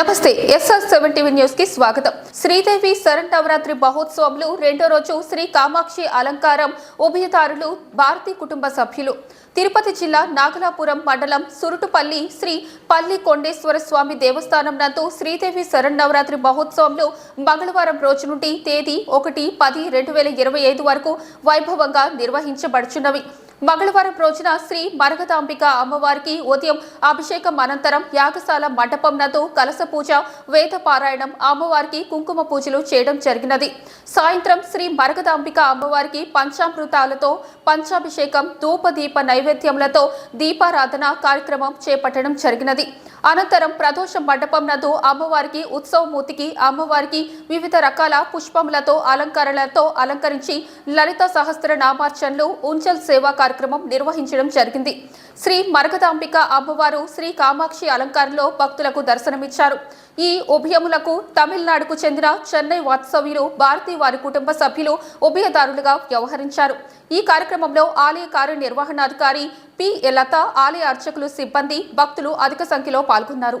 నమస్తే SR seven TV న్యూస్కి స్వాగతం. శ్రీదేవి శరణ్ నవరాత్రి మహోత్సవంలో రెండో రోజు శ్రీ కామాక్షి అలంకారం ఉభయదారులు భారతీ కుటుంబ సభ్యులు. తిరుపతి జిల్లా నాగలాపురం మండలం సురుటుపల్లి శ్రీ పల్లి కొండేశ్వర స్వామి దేవస్థానం నందు శ్రీదేవి శరణ్ నవరాత్రి మహోత్సవంలో మంగళవారం రోజు నుండి తేదీ ఒకటి పది రెండు వేల ఇరవై ఐదు వరకు వైభవంగా నిర్వహించబడుచున్నవి. మంగళవారం రోజున శ్రీ మరగదాంబిక అమ్మవారికి ఉదయం అభిషేకం అనంతరం యాగశాల మండపం నందు కలస పూజ వేద పారాయణం అమ్మవారికి కుంకుమ పూజలు చేయడం జరిగినది. సాయంత్రం శ్రీ మరగదాంబిక అమ్మవారికి పంచామృతాలతో పంచాభిషేకం ధూపదీప నైవేద్యములతో దీపారాధన కార్యక్రమం చేపట్టడం జరిగినది. అనంతరం ప్రదోష మండపం నందు అమ్మవారికి ఉత్సవమూర్తికి అమ్మవారికి వివిధ రకాల పుష్పములతో అలంకరణలతో అలంకరించి లలిత సహస్ర నామార్చనలు ఉంచల్ సేవా కార్యక్రమం నిర్వహించడం జరిగింది. శ్రీ మరగదాంబిక అమ్మవారు శ్రీ కామాక్షి అలంకారంలో భక్తులకు దర్శనమిచ్చారు. ఈ ఉభయములకు తమిళనాడుకు చెందిన చెన్నై వాత్సవ్యులు భారతీయ వారి కుటుంబ సభ్యులు ఉభయదారులుగా వ్యవహరించారు. ఈ కార్యక్రమంలో ఆలయ కార్యనిర్వహణాధికారి పి. లత ఆలయ అర్చకులు సిబ్బంది భక్తులు అధిక సంఖ్యలో పాల్గొన్నారు.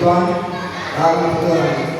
Pai, água.